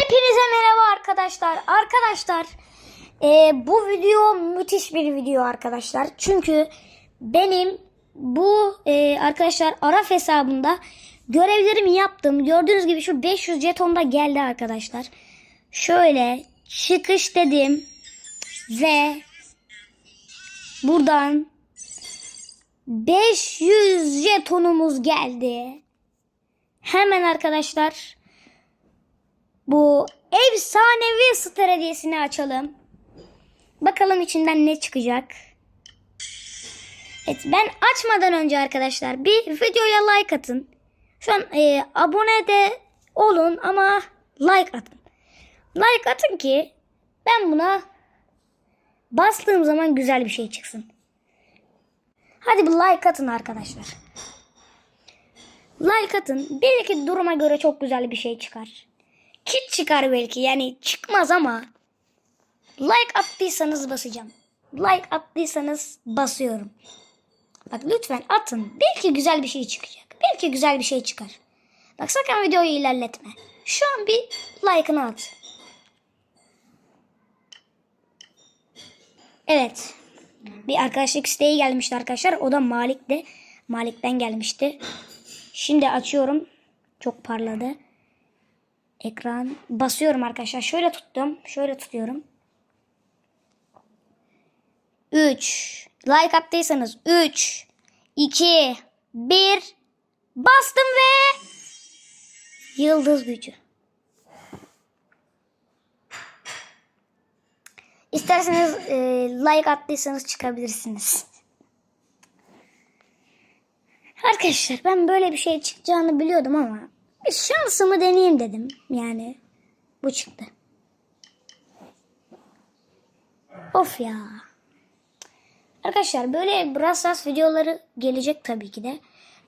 Hepinize merhaba arkadaşlar. Arkadaşlar e, bu video müthiş bir video arkadaşlar. Çünkü benim bu e, arkadaşlar Araf hesabında görevlerimi yaptım. Gördüğünüz gibi şu 500 jeton da geldi arkadaşlar. Şöyle çıkış dedim ve buradan 500 jetonumuz geldi. Hemen arkadaşlar bu efsanevi star hediyesini açalım. Bakalım içinden ne çıkacak. Evet ben açmadan önce arkadaşlar bir videoya like atın. Şu an e, abone de olun ama like atın. Like atın ki ben buna bastığım zaman güzel bir şey çıksın. Hadi bir like atın arkadaşlar. Like atın. Belki duruma göre çok güzel bir şey çıkar. Kit çıkar belki. Yani çıkmaz ama like attıysanız basacağım. Like attıysanız basıyorum. Bak lütfen atın. Belki güzel bir şey çıkacak. Belki güzel bir şey çıkar. Bak sakın videoyu ilerletme. Şu an bir like'ını at. Evet. Bir arkadaşlık isteği gelmişti arkadaşlar. O da Malik'ti. Malik'ten gelmişti. Şimdi açıyorum. Çok parladı. Ekran. Basıyorum arkadaşlar. Şöyle tuttum. Şöyle tutuyorum. 3. Like attıysanız 3, 2, 1. Bastım ve yıldız gücü. İsterseniz e, like attıysanız çıkabilirsiniz. Arkadaşlar ben böyle bir şey çıkacağını biliyordum ama şansımı deneyeyim dedim. Yani bu çıktı. Of ya. Arkadaşlar böyle Brawl Stars videoları gelecek tabii ki de.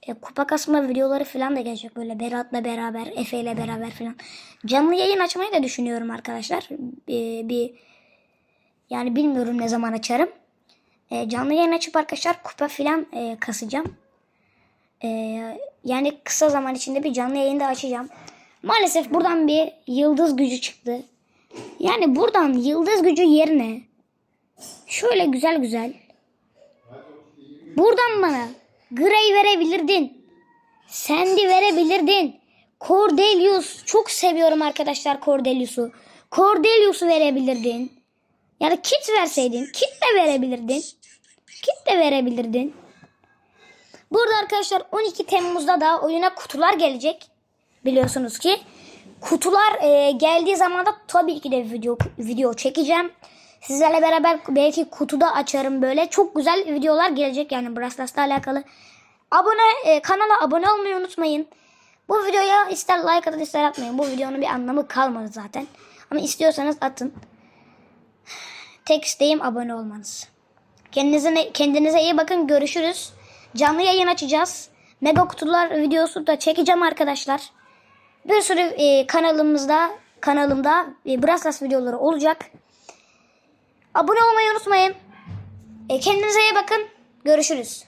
E, kupa kasma videoları falan da gelecek böyle Berat'la beraber, Efe ile beraber falan. Canlı yayın açmayı da düşünüyorum arkadaşlar. E, bir yani bilmiyorum ne zaman açarım. E, canlı yayın açıp arkadaşlar kupa falan e, kasacağım. E, yani kısa zaman içinde bir canlı yayında açacağım. Maalesef buradan bir yıldız gücü çıktı. Yani buradan yıldız gücü yerine şöyle güzel güzel buradan bana Gray verebilirdin. Sandy verebilirdin. Cordelius çok seviyorum arkadaşlar Cordelius'u. Cordelius'u verebilirdin. Ya da kit verseydin. Kit de verebilirdin. Kit de verebilirdin. Burada arkadaşlar 12 Temmuz'da da oyuna kutular gelecek. Biliyorsunuz ki. Kutular e, geldiği zaman da tabii ki de video video çekeceğim. Sizlerle beraber belki kutuda açarım böyle. Çok güzel videolar gelecek yani Brawl Stars'la alakalı. Abone e, kanala abone olmayı unutmayın. Bu videoya ister like atın ister atmayın. Bu videonun bir anlamı kalmadı zaten. Ama istiyorsanız atın. Tek isteğim abone olmanız. Kendinize, kendinize iyi bakın. Görüşürüz. Canlı yayın açacağız. Mega kutular videosu da çekeceğim arkadaşlar. Bir sürü e, kanalımızda kanalımda e, Brawl Stars videoları olacak. Abone olmayı unutmayın. E, kendinize iyi bakın. Görüşürüz.